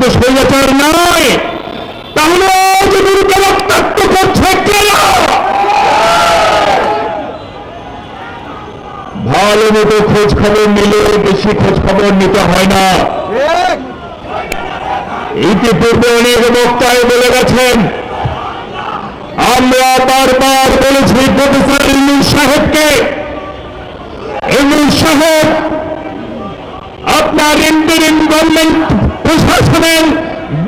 তো স্বৈরাচার নয়। তাহলে রক্তাক্ত করছে কেন? ভালো মতো খোঁজ খবর নিলে বেশি খোঁজ খবর নিতে হয় না। ইতিপূর্বে অনেক বক্তায় বলে গেছেন, আমরা বারবার বলেছি প্রফেসর ইউনুস সাহেবকে ইউনুস সাহেব, আপনার ইন্টারিম গভর্নমেন্ট প্রশাসনের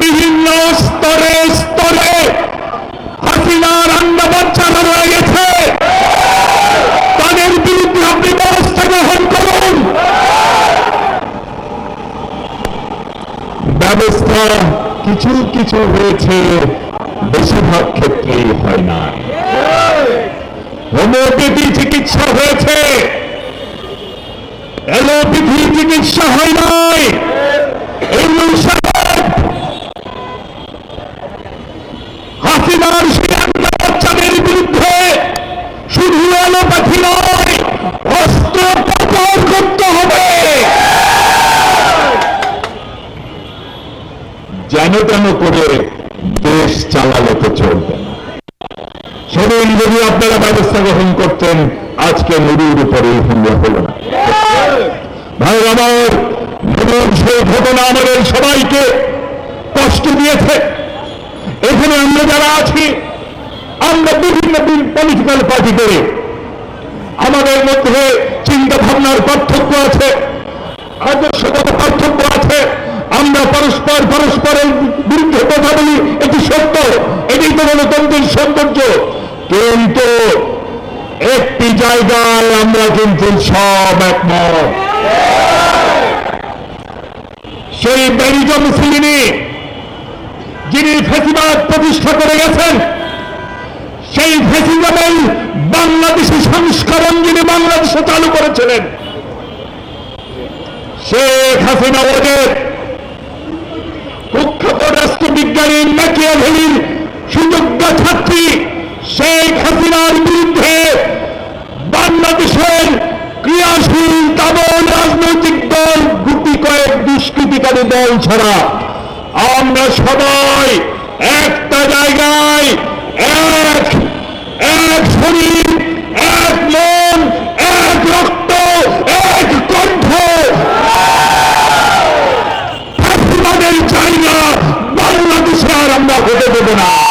বিভিন্ন স্তরে স্তরে হাসিনার আন্ডা বাচ্চারা রয়ে গেছে। তাদের বিরুদ্ধে আপনি ব্যবস্থা গ্রহণ করুন। ব্যবস্থা কিছু কিছু হয়েছে, বেশিরভাগ ক্ষেত্রেই হয় না হোমিওপ্যাথি চিকিৎসা হয়েছে, অ্যালোপ্যাথি চিকিৎসা হয় নাই। হাসিনার সেই বাচ্চাদের বিরুদ্ধে শুধু যেন তেন করে দেশ চালালে চলবে সেদিন যদি আপনারা ব্যবস্থা গ্রহণ করতেন, আজকে নদীর উপরে হুমলা হলো না। ভাই, আমার নদীর সেই ঘটনা আমাদের সবাইকে কষ্ট দিয়েছে। এখানে আমরা যারা আছি আমরা বিভিন্ন পলিটিক্যাল পার্টি করে আমাদের মধ্যে চিন্তা ভাবনার পার্থক্য আছে আদর্শগত পার্থক্য আছে, আমরা পরস্পর পরস্পরের বিরুদ্ধে কথা বলি, এটি সত্য এটি তো গণতন্ত্রের সৌন্দর্য। কিন্তু একটি জায়গায় আমরা কিন্তু সব একমত। সেই ব্যারিজম সিলিনি, যিনি ফেসিবাদ প্রতিষ্ঠা করে গেছেন সেই ফেসিবাদের বাংলাদেশি সংস্করণ যিনি বাংলাদেশে চালু করেছিলেন, শেখ হাসিনা ওদের কুখ্যাত রাষ্ট্রবিজ্ঞানী ম্যাকিয়াভেলির সুযোগ্য ছাত্রী শেখ হাসিনার বিরুদ্ধে বাংলাদেশের ক্রিয়াশীল তাবল রাজনৈতিক দল গুটি কয়েক দুষ্কৃতিকারী দল ছাড়া আমরা সবাই একটা জায়গায় চাই না বাংলাদেশে আর আমরা হতে দেব না।